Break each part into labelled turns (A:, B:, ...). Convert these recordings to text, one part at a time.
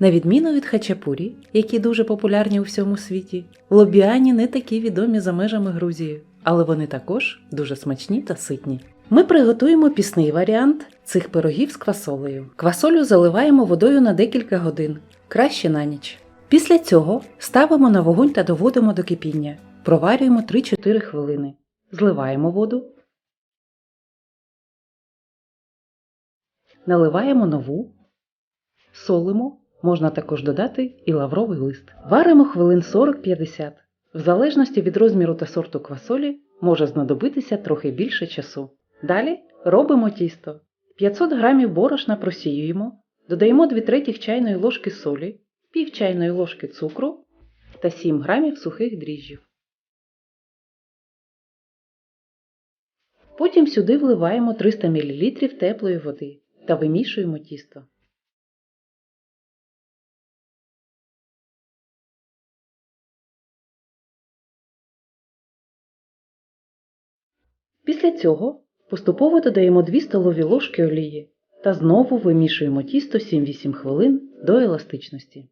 A: На відміну від хачапурі, які дуже популярні у всьому світі, лобіані не такі відомі за межами Грузії, але вони також дуже смачні та ситні. Ми приготуємо пісний варіант цих пирогів з квасолею. Квасолю заливаємо водою на декілька годин, краще на ніч. Після цього ставимо на вогонь та доводимо до кипіння. Проварюємо 3-4 хвилини. Зливаємо воду. Наливаємо нову. Солимо. Можна також додати і лавровий лист. Варимо хвилин 40-50. В залежності від розміру та сорту квасолі може знадобитися трохи більше часу. Далі робимо тісто. 500 г борошна просіюємо, додаємо 2 третіх чайної ложки солі, пів чайної ложки цукру та 7 г сухих дріжджів. Потім сюди вливаємо 300 мл теплої води та вимішуємо тісто. Після цього поступово додаємо 2 столові ложки олії та знову вимішуємо тісто 7-8 хвилин до еластичності.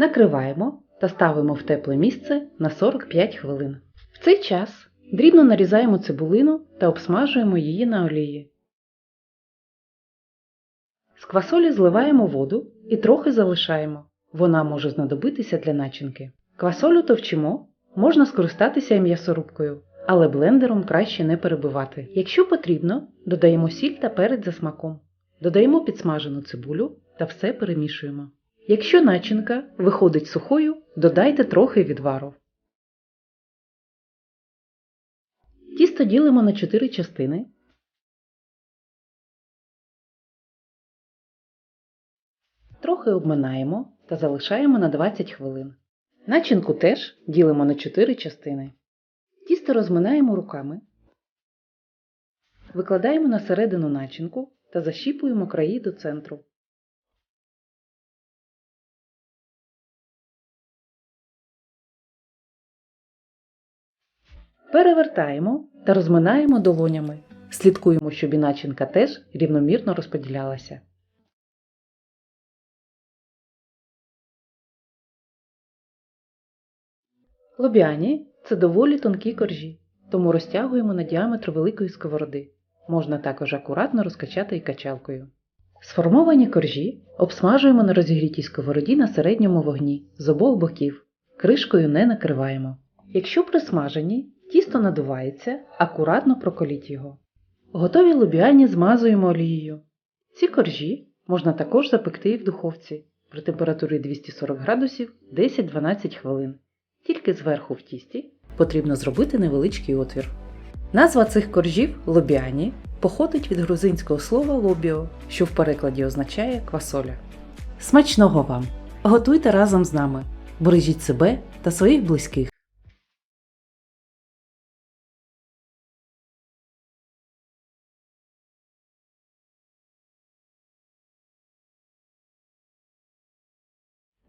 A: Накриваємо та ставимо в тепле місце на 45 хвилин. В цей час дрібно нарізаємо цибулину та обсмажуємо її на олії. З квасолі зливаємо воду і трохи залишаємо. Вона може знадобитися для начинки. Квасолю товчимо, можна скористатися і м'ясорубкою, але блендером краще не перебивати. Якщо потрібно, додаємо сіль та перець за смаком. Додаємо підсмажену цибулю та все перемішуємо. Якщо начинка виходить сухою, додайте трохи відвару. Тісто ділимо на 4 частини. Трохи обминаємо та залишаємо на 20 хвилин. Начинку теж ділимо на 4 частини. Тісто розминаємо руками. Викладаємо на середину начинку та защіпуємо краї до центру. Перевертаємо та розминаємо долонями. Слідкуємо, щоб і начинка теж рівномірно розподілялася. Лобіані це доволі тонкі коржі, тому розтягуємо на діаметр великої сковороди. Можна також акуратно розкачати і качалкою. Сформовані коржі обсмажуємо на розігрітій сковороді на середньому вогні з обох боків. Кришкою не накриваємо. Якщо присмажені, тісто надувається, акуратно проколіть його. Готові лубіані змазуємо олією. Ці коржі можна також запекти і в духовці при температурі 240 градусів 10-12 хвилин. Тільки зверху в тісті потрібно зробити невеличкий отвір. Назва цих коржів лобіані походить від грузинського слова лобіо, що в перекладі означає квасоля. Смачного вам! Готуйте разом з нами! Бережіть себе та своїх близьких!